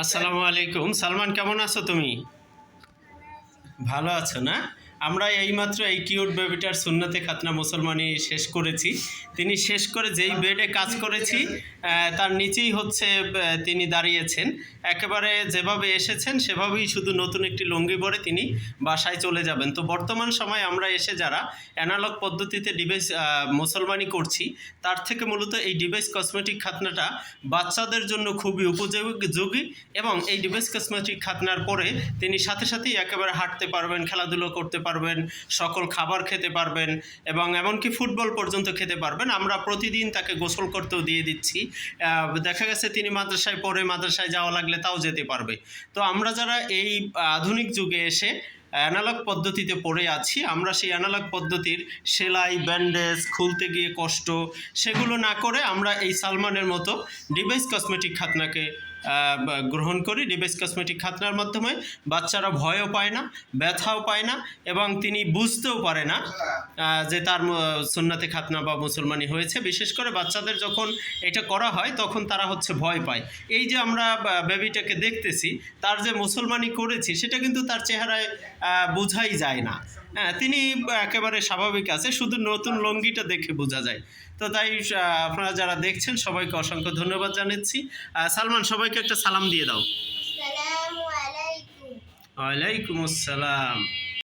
আসসালামু আলাইকুম। সালমান কেমন আছো তুমি? ভালো আছো না? আমরা এইমাত্র এই কিউট বেবিটার সুন্নতে খাতনা মুসলমানি শেষ করেছি। তিনি শেষ করে যেই বেডে কাজ করেছি তার নিচেই হচ্ছে তিনি দাঁড়িয়েছেন। একেবারে যেভাবে এসেছেন, সেভাবেই শুধু নতুন একটি লুঙ্গি পরে তিনি বাসায় চলে যাবেন। তো বর্তমান সময়ে আমরা এসে যারা অ্যানালগ পদ্ধতিতে ডিভাইস মুসলমানি করছি, তার থেকে মূলত এই ডিভাইস কসমেটিক খাতনাটা বাচ্চাদের জন্য খুবই উপযোগী এবং এই ডিভাইস কসমেটিক খাতনার পরে তিনি সাথে সাথেই একেবারে হাঁটতে পারবেন, খেলাধুলো করতে পারবেন, সকল খাবার খেতে পারবেন এবং এমনকি ফুটবল পর্যন্ত খেতে পারবেন। আমরা প্রতিদিন তাকে গোসল করতেও দিয়ে দিচ্ছি। দেখা গেছে তিনি মাদ্রাসায় পড়ে মাদ্রাসায় যাওয়া লাগলে তাও যেতে পারবে। তো আমরা যারা এই আধুনিক যুগে এসে অ্যানালগ পদ্ধতিতে পড়ে আছি। আমরা সেই অ্যানালগ পদ্ধতির সেলাই ব্যান্ডেজ খুলতে গিয়ে কষ্ট, সেগুলো না করে আমরা এই সালমানের মতো ডিভাইস কসমেটিক খাতনাকে গ্রহণ করি। ডিভাইস কসমেটিক খাতনার মাধ্যমে বাচ্চারা ভয়ও পায় না, ব্যথাও পায় না এবং তিনি বুঝতেও পারে না যে তার সুন্নাতে খাতনা বা মুসলমানি হয়েছে। বিশেষ করে বাচ্চাদের যখন এটা করা হয়, তখন তারা হচ্ছে ভয় পায়। এই যে আমরা বেবিটাকে দেখতেছি, তার যে মুসলমানি করেছি, সেটা কিন্তু তার চেহারায় বোঝাই যায় না। হ্যাঁ তিনি একেবারে স্বাভাবিক আছে শুধু নতুন লঙ্গিটা দেখে বোঝা যায়। তো তাই আপনারা যারা দেখছেন সবাইকে অসংখ্য ধন্যবাদ জানাচ্ছি। সালমান সবাইকে একটা সালাম দিয়ে দাও। ওয়ালাইকুম আসসালাম।